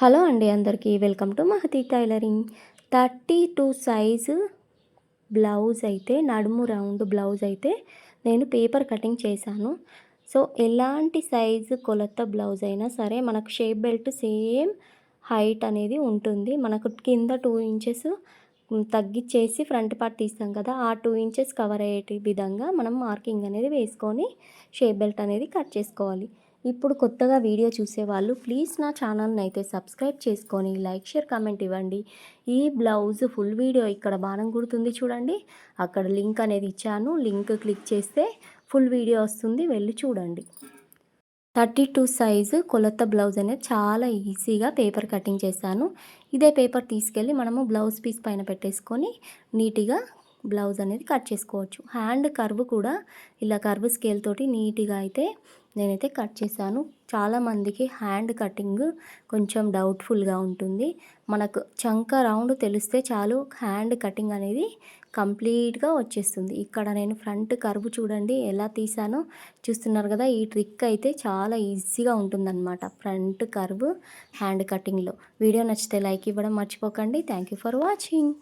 Hello అండి అందరికీ welcome to Mahathi tailoring. Thirty two size blouse అయితే నడుము రౌండ్ బ్లౌజ్ అయితే నేను పేపర్ కటింగ్ చేశాను. సో ఎలాంటి సైజు కొలత బ్లౌజ్ అయినా సరే మనకు షేప్ బెల్ట్ సేమ్ హైట్ అనేది ఉంటుంది. మనకు కింద టూ ఇంచెస్ తగ్గించేసి ఫ్రంట్ పార్ట్ తీస్తాం కదా ఆ టూ ఇంచెస్ కవర్ అయ్యే విధంగా మనం మార్కింగ్ అనేది వేసుకొని షేప్ బెల్ట్ అనేది కట్ చేసుకోవాలి. ఇప్పుడు కొత్తగా వీడియో చూసేవాళ్ళు ప్లీజ్ నా ఛానల్ని అయితే సబ్స్క్రైబ్ చేసుకొని లైక్ షేర్ కామెంట్ ఇవ్వండి. ఈ బ్లౌజ్ ఫుల్ వీడియో ఇక్కడ బాణం గుర్తుంది చూడండి. అక్కడ లింక్ అనేది ఇచ్చాను. లింక్ క్లిక్ చేస్తే ఫుల్ వీడియో వస్తుంది. వెళ్ళి చూడండి. థర్టీ టూ సైజు కొలత బ్లౌజ్ అనేది చాలా ఈజీగా పేపర్ కటింగ్ చేశాను. ఇదే పేపర్ తీసుకెళ్ళి మనము బ్లౌజ్ పీస్ పైన పెట్టేసుకొని నీట్గా బ్లౌజ్ అనేది కట్ చేసుకోవచ్చు. హ్యాండ్ కర్వ్ కూడా ఇలా కర్వ్ స్కేల్ తోటి నీట్గా అయితే నేనైతే కట్ చేశాను. చాలామందికి హ్యాండ్ కటింగ్ కొంచెం డౌట్ఫుల్గా ఉంటుంది. మనకు చంక రౌండ్ తెలిస్తే చాలు హ్యాండ్ కటింగ్ అనేది కంప్లీట్గా వచ్చేస్తుంది. ఇక్కడ నేను ఫ్రంట్ కర్వ్ చూడండి ఎలా తీసానో చూస్తున్నారు కదా ఈ ట్రిక్ అయితే చాలా ఈజీగా ఉంటుందన్నమాట ఫ్రంట్ కర్వ్ హ్యాండ్ కటింగ్లో. వీడియో నచ్చితే లైక్ ఇవ్వడం మర్చిపోకండి. Thank you for watching.